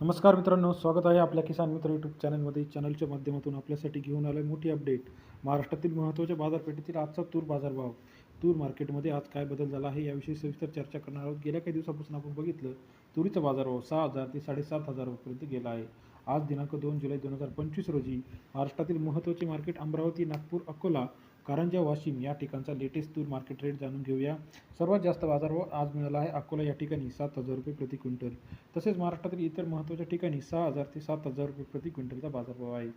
नमस्कार मित्रांनो स्वागत आहे आपल्या किसान मित्र यूट्यूब चॅनलमध्ये चॅनलच्या माध्यमातून आपल्यासाठी घेऊन आलं मोठी अपडेट महाराष्ट्रातील महत्त्वाच्या बाजारपेठेतील आजचा तूर बाजारभाव. तूर मार्केटमध्ये आज काय बदल झाला आहे याविषयी सविस्तर चर्चा करणार आहोत. गेल्या काही दिवसापासून आपण बघितलं तुरीचा बाजारभाव सहा हजार ते साडेसात हजार गेला आहे. आज दिनांक दोन जुलै दोन हजार पंचवीस रोजी महाराष्ट्रातील महत्त्वाचे मार्केट अमरावती नागपूर अकोला कारंजा वाशिम या ठिकाणचा लेटेस्ट तूर मार्केट रेट जाणून घेऊया. सर्वात जास्त बाजारभाव आज मिळाला आहे अकोला या ठिकाणी सात हजार रुपये प्रति क्विंटल. तसेच महाराष्ट्रातील इतर महत्त्वाच्या ठिकाणी सहा हजार ते सात हजार रुपये प्रति क्विंटलचा बाजारभाव आहे.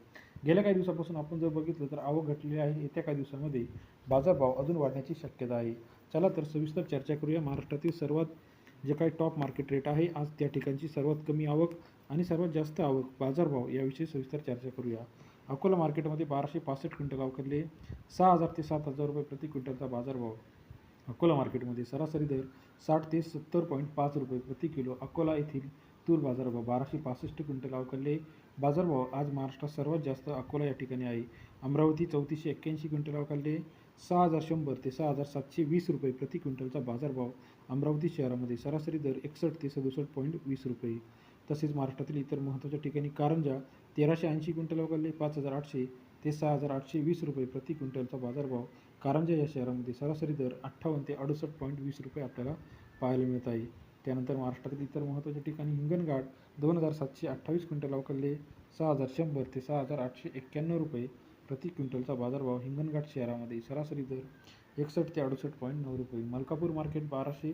गेल्या काही दिवसापासून आपण जर बघितलं तर आवक घटलेली आहे. येत्या काही दिवसामध्ये बाजारभाव अजून वाढण्याची शक्यता आहे. चला तर सविस्तर चर्चा करूया. महाराष्ट्रातील सर्वात जे काही टॉप मार्केट रेट आहे आज त्या ठिकाणची सर्वात कमी आवक आणि सर्वात जास्त आवक बाजारभाव याविषयी सविस्तर चर्चा करूया. अकोला मार्केटमध्ये बाराशे पासष्ट क्विंटल अवघडले सहा हजार ते सात हजार रुपये प्रति क्विंटलचा बाजारभाव अकोला मार्केटमध्ये सरासरी दर साठ ते सत्तर पॉईंट पाच रुपये प्रति किलो. अकोला येथील तूर बाजारभाव बाराशे पासष्ट क्विंटल अवकरले बाजारभाव आज महाराष्ट्रात सर्वात जास्त अकोला या ठिकाणी आहे. अमरावती चौतीसशे एक्क्याऐंशी क्विंटल अवकरले सहा हजार शंभर ते सहा हजार सातशे वीस रुपये प्रति क्विंटलचा बाजारभाव अमरावती शहरामध्ये सरासरी दर एकसष्ट ते सदुसष्ट पॉईंट वीस रुपये. तसेच महाराष्ट्रातील इतर महत्त्वाच्या ठिकाणी कारंजा तेराशे ऐंशी क्विंटल अवघडले पाच हजार आठशे ते सहा हजार आठशे वीस रुपये प्रति क्विंटलचा बाजारभाव. कारंजा या शहरामध्ये सरासरी दर अठ्ठावन्न ते अडुसष्ट पॉईंट वीस रुपये आपल्याला पाहायला मिळत आहे. त्यानंतर महाराष्ट्रातील इतर महत्त्वाच्या ठिकाणी हिंगणघाट दोन हजार सातशे अठ्ठावीस क्विंटल अवकलले सहा हजार शंभर ते सहा हजार आठशे एक्क्याण्णव रुपये प्रति क्विंटलचा बाजारभाव हिंगणघाट शहरामध्ये सरासरी दर एकसष्ट ते अडुसष्ट पॉईंट नऊ रुपये. मलकापूर मार्केट बाराशे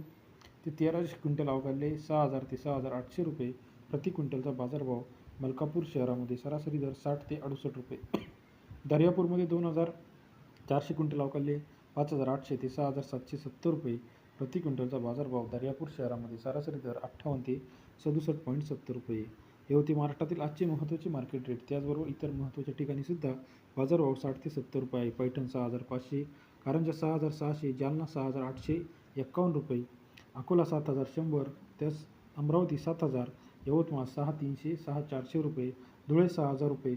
ते तेराशे क्विंटल अवघडले सहा हजार ते सहा हजार आठशे रुपये प्रति क्विंटलचा बाजारभाव मलकापूर शहरामध्ये सरासरी दर साठ ते अडुसष्ट रुपये. दर्यापूरमध्ये दोन हजार चारशे क्विंटल अवकालले पाच हजार आठशे ते सहा हजार सातशे सत्तर रुपये प्रति क्विंटलचा बाजारभाव दर्यापूर शहरामध्ये सरासरी दर अठ्ठावन्न ते सदुसष्ट पॉईंट सत्तर रुपये. हे होते महाराष्ट्रातील आजचे महत्त्वाचे मार्केट रेट त्याचबरोबर इतर महत्त्वाच्या ठिकाणी सुद्धा बाजारभाव साठ ते सत्तर रुपये. आहे पैठण सहा हजार पाचशे कारंजा सहा हजार सहाशे जालना सहा हजार आठशे एक्कावन्न रुपये अकोला सात हजार शंभर त्यास अमरावती सात हजार यवतमाळ सहा तीनशे सहा चारशे रुपये धुळे सहा हजार रुपये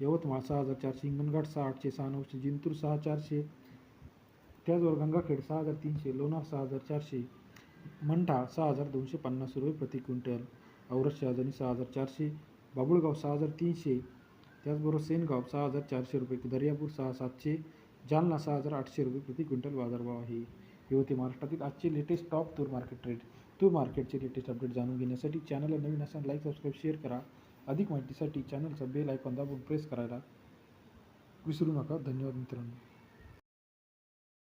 यवतमाळ सहा हजार चारशे हिंगणघाट सहा आठशे सहा नऊशे जिंतूर सहा चारशे त्याचबरोबर गंगाखेड सहा हजार तीनशे लोणार सहा हजार चारशे मंठा सहा हजार दोनशे पन्नास रुपये प्रति क्विंटल औरत शहाजनी सहा हजार चारशे बाबुळगाव सहा हजार तीनशे त्याचबरोबर सेनगाव सहा हजार चारशे रुपये दर्यापूर सहा सातशे जालना सहा हजार आठशे रुपये प्रति क्विंटल बाजारभाव आहे. हे होते महाराष्ट्रातील आजचे लेटेस्ट टॉप तूर मार्केट रेट तूर मार्केटचे लेटेस्ट अपडेट जाणून घेण्यासाठी चॅनलला नवीन असाल लाईक सबस्क्राईब शेअर करा. अधिक माहितीसाठी चॅनलचा बेल आयकॉन दाबून प्रेस करायला विसरू नका. धन्यवाद मित्रांनो.